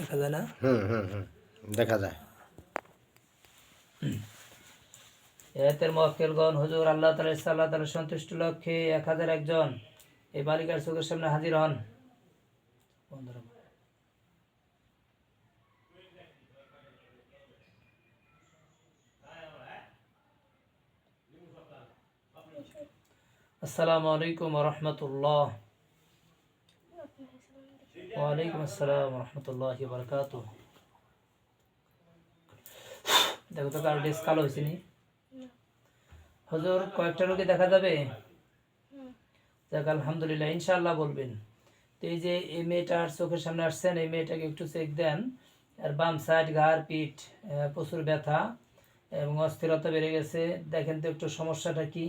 দেখা যায় না। হুম হুম হুম দেখা যায়। এতের মক্কেলগণ হুজুর আল্লাহ তালা সাল্লাহ তালা সন্তুষ্ট লক্ষ্যে এক হাজার একজন এই বালিকার চোখের সামনে হাজির হন। আসসালামু আলাইকুম রহমতুল্লাহ। ওয়ালাইকুম আসসালাম রহমতুল্লাহ বরকাত দেখো তো কার ডেস্ক কালো হয়েছে নি? হুজুর, কয়েকটা রোগী দেখা যাবে? যাক, আলহামদুলিল্লাহ, ইনশাআল্লাহ বলবেন। তো এই যে এই মেয়েটার চোখের সামনে আসছেন, এই মেয়েটাকে একটু চেক দেন। আর বাম সাইড ঘাড়, পিঠ প্রচুর ব্যথা এবং অস্থিরতা বেড়ে গেছে। দেখেন তো একটু সমস্যাটা কি?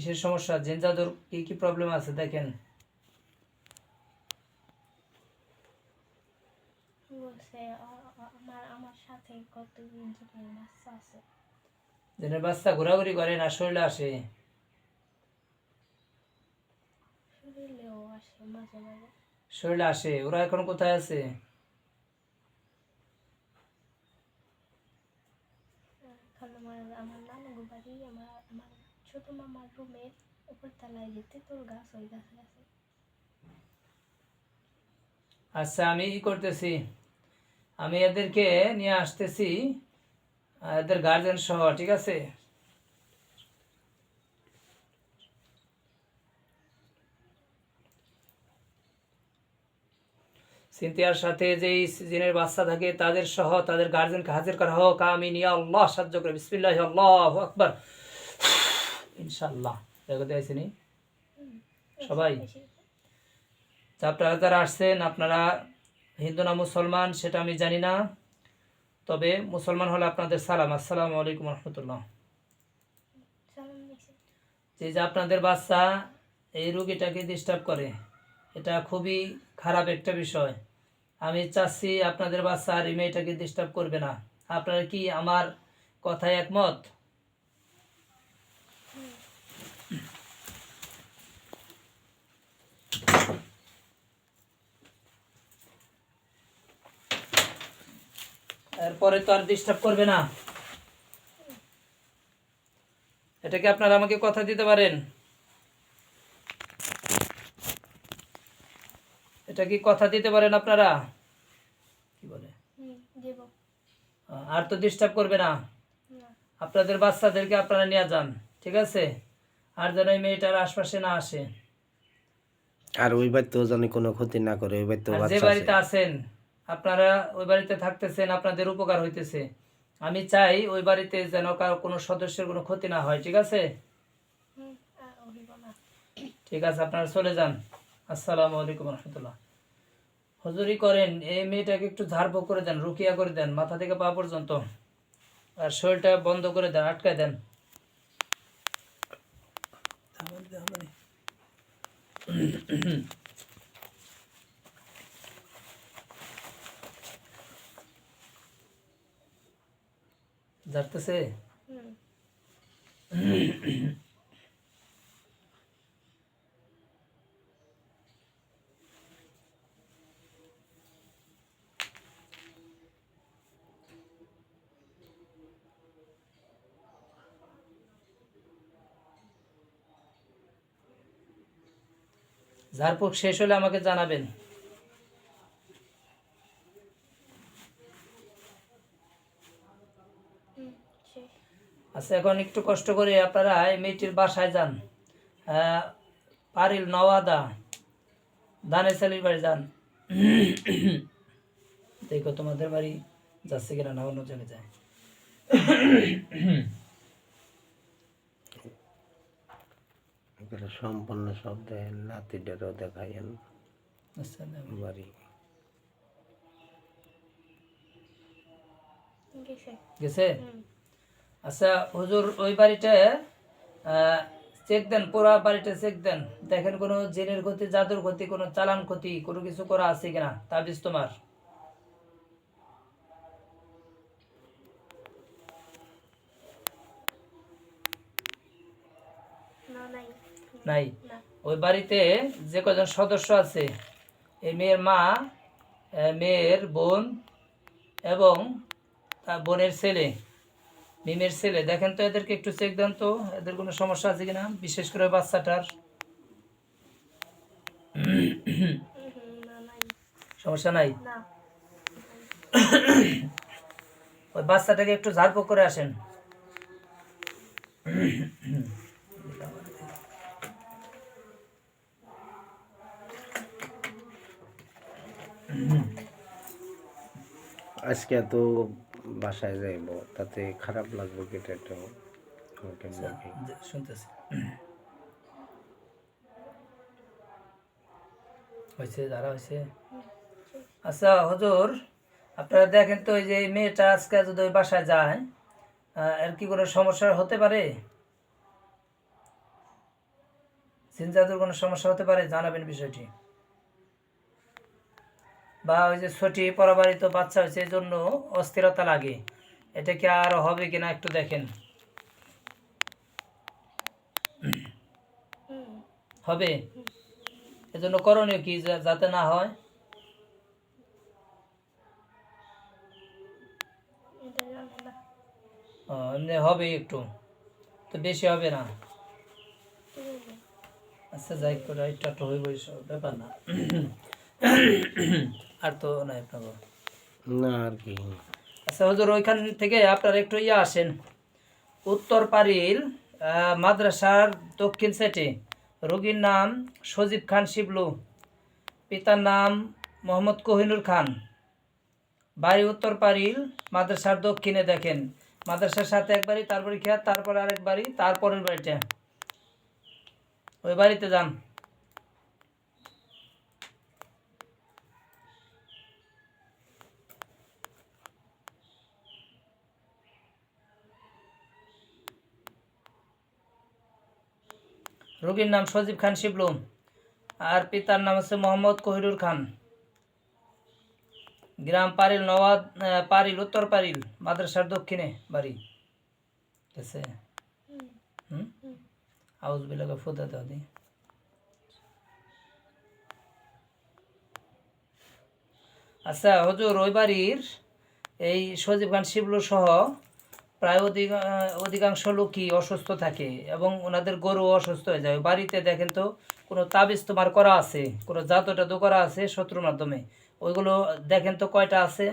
কিসের সমস্যা? জেন জাদুর কি কি প্রবলেম আছে দেখেন। আমার আমার সাথে জনের বাচ্চা আছে। জেনের বাচ্চা ঘোরাঘুরি করে না শরীরে আসে। শরীরে আসে। ওরা এখন কোথায় আছে? আমার আমার আমার ছোট মামার রুমের উপর তলায় যেতে তোর গাছ ওই গাছে আছে। আচ্ছা আমি কি করতেছি? আমি এদেরকে নিয়ে আসতেছি এদের গার্জেন সহ, ঠিক আছে? সিনথিয়ার সাথে যেই সিজনের বাচ্চা থাকে, তাদের সহ তাদের গার্জেনকে হাজির করা হোক। আমি নিয়ে আল্লাহ, সাহায্য করে। বিসমিল্লাহ, আল্লাহ আকবার। ইনশাল্লাহ দেখতে আইসিনি? সবাই? আপনারা যারা আসছেন আপনারা হিন্দু না মুসলমান সেটা আমি জানি না। তবে মুসলমান হলে আপনাদের সালাম। আসসালামু আলাইকুম রহমতুল্লাহ। যে যে আপনাদের বাচ্চা এই রুগীটাকে ডিস্টার্ব করে এটা খুবই খারাপ একটা বিষয়। আমি চাচ্ছি আপনাদের বাচ্চা আর এই মেয়েটাকে ডিস্টার্ব করবে না। আপনারা কি আমার কথায় একমত? এরপরে তো আর ডিস্টার্ব করবে না। এটাকে আপনারা আমাকে কথা দিতে পারেন? এটা কি কথা দিতে পারেন আপনারা? কি বলে? আর তো ডিস্টার্ব করবে না। আপনাদের বাচ্চাদেরকে আপনারা নিয়ে যান ঠিক আছে? আর যেন এই মেয়েটার আশপাশে না আসে। আর ওই বাড়িতেও যেন কোনো ক্ষতি না করে ওই বাড়িতেও যে বাড়িতে আছেন আপনারা ওই বাড়িতে থাকতেছেন আপনাদের উপকার হইতেছে। আমি চাই ওই বাড়িতে যেন কারও কোনো সদস্যের কোনো ক্ষতি না হয় ঠিক আছে? হুম আর হইব না। ঠিক আছে আপনারা চলে যান। আসসালামু আলাইকুম রহমতুল্লাহ। হজুরি করেন এই মেয়েটাকে একটু ঝাড়পোক করে দেন রুকিয়া করে দেন মাথা থেকে পা পর্যন্ত। আর শরীরটা বন্ধ করে দেন আটকায় দেন। হুম ঝাড়ফুঁক শেষ হলে আমাকে জানাবেন হুম শেষ আচ্ছা এখন একটু কষ্ট করে আপনারা এই মেয়েটির বাসায় যান। পারিল নওয়াদা ধানের চালির বাড়ি যান। দেখো তোমাদের বাড়ি যাচ্ছে কিনা না অন্য জায়গায় যায়। সম্পূর্ণ সব দেখেন দেখাইন আচ্ছা, বাড়ি। গেছে। গেছে? হুম। আচ্ছা হুজুর ওই বাড়িটা চেক দেন পুরা বাড়িটা চেক দেন। দেখেন কোনো জিনের ক্ষতি জাদুর ক্ষতি কোনো চালান ক্ষতি কোনো কিছু করা আছে কিনা? তাবিজ তোমার। নাই। নাই? ওই বাড়িতে যে কজন সদস্য আছে এই মেয়ের মা মেয়ের বোন এবং তার বোনের ছেলে মিমের ছেলে। দেখেন তো এদেরকে একটু চেক দেন তো এদের কোনো সমস্যা আছে কিনা? বিশেষ করে বাচ্চাটার। সমস্যা নাই? ওই বাচ্চাটাকে একটু ঝাড়পোক করে আসেন। আজকে তো বাসায় যাইব তাতে খারাপ লাগবে কেটে একটা আমাকে শুনতেছি। হয়েছে যারা হয়েছে আচ্ছা হজুর আপনারা দেখেন তো ওই যে মেয়েটা আজকে যদি ওই বাসায় যায় আহ, এর কি কোনো সমস্যা হতে পারে? চিন্তাতুর কোনো সমস্যা হতে পারে? জানাবেন বিষয়টি। বা ওই যে ছুটি পরাবারিত বাচ্চা হয়েছে, এই জন্য অস্থিরতা লাগে। এটা কি আর হবে কিনা একটু দেখেন। হবে? এজন্য করণীয় কি যাতে না হয়? এটা এমনি হবে একটু। তো বেশি হবে না? আচ্ছা যাই করে এসব ব্যাপার না। আর তো নাই আপনার। না আর কি। আচ্ছা হুজুর ওইখান থেকে আপনারা একটু ইয়ে আসেন। উত্তর পারিল মাদ্রাসার দক্ষিণ সেটে রোগীর নাম সজীব খান শিবলু। পিতার নাম মোহাম্মদ কোহিনুর খান। বাড়ি উত্তর পারিল মাদ্রাসার দক্ষিণে দেখেন। মাদ্রাসার সাথে একবারই তারপরে খেয়ার তারপরে আরেক বাড়ি তারপরের বাড়িটা ওই বাড়িতে যান। রোগীর নাম সজীব খান শিবলু আর পিতার নাম হচ্ছে মোহাম্মদ কহিরুর খান। গ্রাম পারিল নওয়াদ পারিল, উত্তর পারিল, মাদ্রাসার দক্ষিণে বাড়ি। আছে? হুম? আউজ বিলাকে ফুদা দাদি আচ্ছা হজুর, ওই বাড়ির এই সজীব খান শিবলু সহ প্রায় অধিক, অধিকাংশ লোকই অসুস্থ থাকে এবং ওনাদের গরু অসুস্থ হয়ে যায়। বাড়িতে দেখেন তো, কোনো তাবিজ তোমার করা আছে, কোনো জাদু টাদু করা আছে শত্রুর মাধ্যমে। ওইগুলো দেখেন তো কয়টা আছে?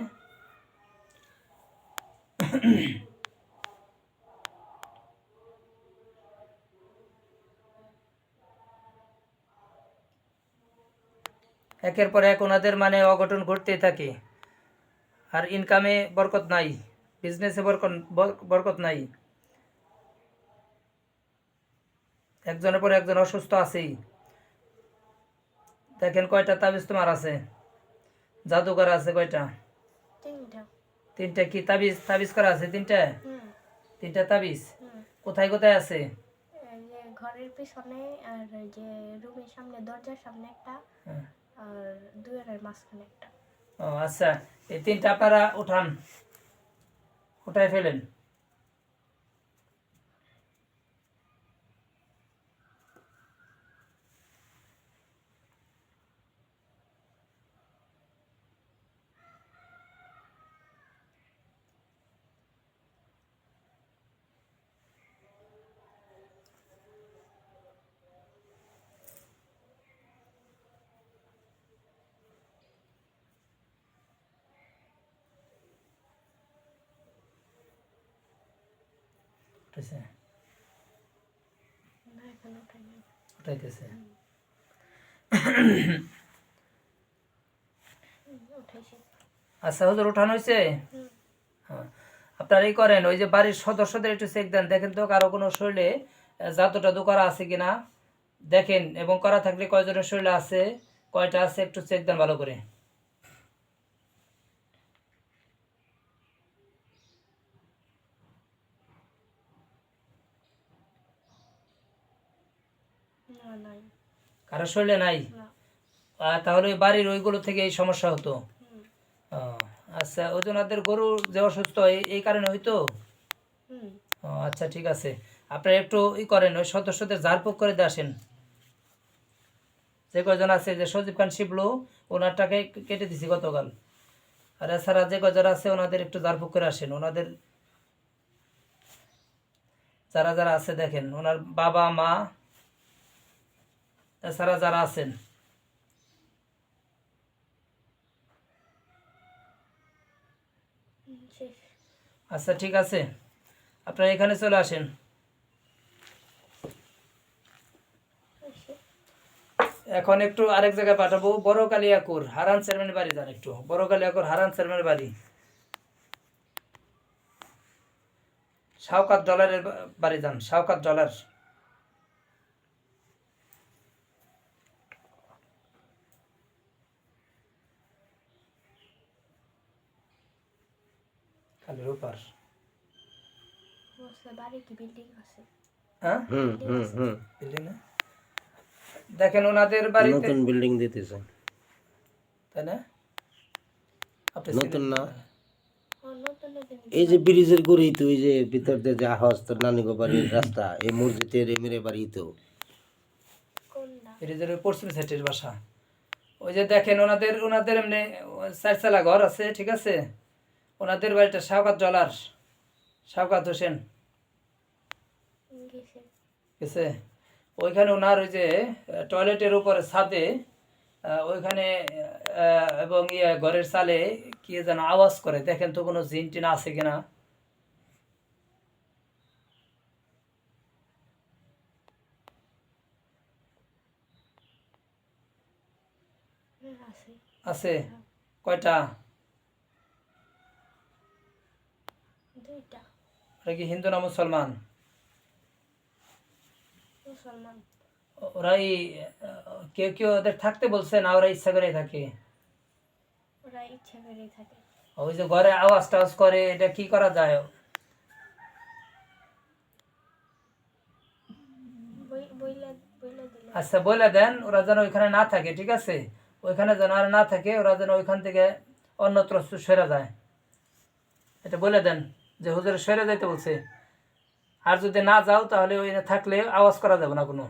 একের পর এক ওনাদের মানে অঘটন ঘটতেই থাকে। আর ইনকামে বরকত নাই। বিজনেসে বরকত বর- বরকত নাই। একজনের পর একজন অসুস্থ আছেই। দেখেন কয়টা তাবিজ তোমার আছে? জাদুঘর আছে কয়টা? তিনটা। তিনটা কি তাবিজ তাবিজ করা আছে তিনটা? তিনটা তাবিজ? কোথায় কোথায় আছে? ঘরের পিছনে আর যে রুমের সামনে দরজার সামনে একটা হ্যাঁ। আর দুয়ারের মাঝখানে একটা। ও আচ্ছা। এই তিনটা আপনারা উঠান। উঠায় ফেলেন উঠেছে উঠাইতেছে? আচ্ছা হুজুর উঠানো হয়েছে হ্যাঁ। আপনারা এই করেন ওই যে বাড়ির সদস্যদের একটু চেক দেন। দেখেন তো কারও কোনো শরীরে জাদু টাদু করা আছে কিনা? দেখেন এবং করা থাকলে কয়জনের শরীরে আছে কয়টা আছে একটু চেক দেন ভালো করে। কারও শরীরে নাই? আহ, তাহলে বাড়ির ওইগুলো থেকে এই সমস্যা হতো? আচ্ছা ওনাদের গরু যে অসুস্থ এই এই কারণে হইতো? আচ্ছা ঠিক আছে। আপনারা একটু ই করেন ওই সদস্যদের জারপোক করে দিয়ে আসেন। যে কয়জন আছে যে সজীব খান শিবলু ওনারটাকে কেটে দিছি গতকাল। আর এছাড়া যে কয়জন আছে ওনাদের একটু জারপোক করে আসেন। ওনাদের যারা যারা আছে দেখেন ওনার বাবা মা এছাড়া যারা আছেন। আচ্ছা ঠিক আছে। আপনারা এখানে চলে আসেন। এখন একটু আরেক জায়গায় পাঠাবো। বড় কালিয়াকুর হারান চেয়ারম্যানের বাড়ি যান একটু। বড় কালিয়াকুর হারান চেয়ারম্যানের বাড়ি। শাওকাত ডলারের বাড়ি যান, শাওকাত ডলার কালের ওপার বলছে বাড়ি কি বিল্ডিং আছে হ্যাঁ হুম হুম হুম বিল্ডিং না দেখেন ওনাদের বাড়িতে নতুন বিল্ডিং দিতেছে তাই না? নতুন না? ও নতুন নতুন এই যে ব্রিজের গুড়ি তো এই যে ভিতর দিয়ে জাহাজ তোর নানিগো বাড়ির রাস্তা এই মসজিদের এমিরে বাড়ি তো। ব্রিজের পশ্চিম সাইডের বাসা। ওই যে দেখেন ওনাদের ওনাদের এমনি চারচালা ঘর আছে ঠিক আছে? ওনাদের বাড়িটা শাওকাত ডলার শাওকাত হোসেন। গেছে। ওইখানে ওনার ওই যে টয়লেটের উপরে ছাদে ওইখানে এবং ইয়ে ঘরের চালে কি যেন আওয়াজ করে। দেখেন তো কোনো জিন টিন আছে কিনা। আছে। আছে? কয়টা? দুইটা। ওরা কি হিন্দু না মুসলমান? মুসলমান। ওরা এই আহ, কেউ কেউ ওদের থাকতে বলছে না ওরা ইচ্ছা করে থাকে। ওই যে ঘরে আওয়াজ টাওয়াজ করে এটা কি করা যায়? আচ্ছা বলে দেন ওরা যেন ওইখানে না থাকে ঠিক আছে? ওইখানে যেন আর না থাকে ওরা যেন ওইখান থেকে অন্যত্র সরে যায়। এটা বলে দেন। যে হুজুর সরে যাইতে বলছে আর যদি না যাও তাহলে ওই থাকলে আওয়াজ করা যাবে না কোনো।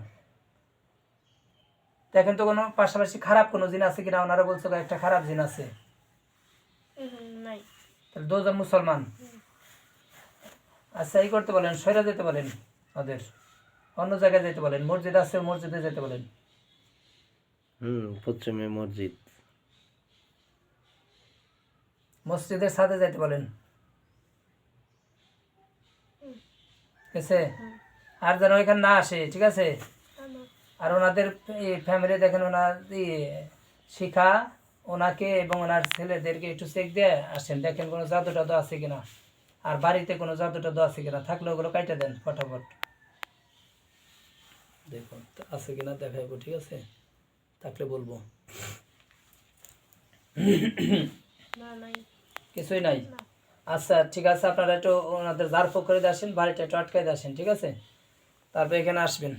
দেখেন তো কোনো পাশাপাশি খারাপ কোনো জিন আছে কিনা? ওনারা বলছে একটা খারাপ জিন আছে। দুজন মুসলমান। আচ্ছা এই করতে বলেন সরে যেতে বলেন ওদের। অন্য জায়গায় যেতে বলেন মসজিদ আছে মসজিদে যেতে বলেন। হুম পশ্চিমে মসজিদ। মসজিদের সাথে যাইতে বলেন। ঠিক আছে আর যেন ওইখানে না আসে ঠিক আছে? আর ওনাদের ফ্যামিলি দেখেন ওনার শিখা ওনাকে এবং ওনার ছেলেদেরকে একটু চেক দিয়ে আসেন। দেখেন কোনো জাদু টাদু আছে কিনা আর বাড়িতে কোনো জাদু টাদু আছে কিনা থাকলে ওগুলো কাইটে দেন ফটাফট। দেখুন আছে কিনা দেখাইবো ঠিক আছে? থাকলে বলব। কিছুই নাই? আচ্ছা ঠিক আছে, আপনারা একটু ওনাদের জারফো করে দিয়ে আসেন, বাড়িটা একটু আটকাই দিয়ে আসেন, ঠিক আছে? তারপর এখানে আসবেন।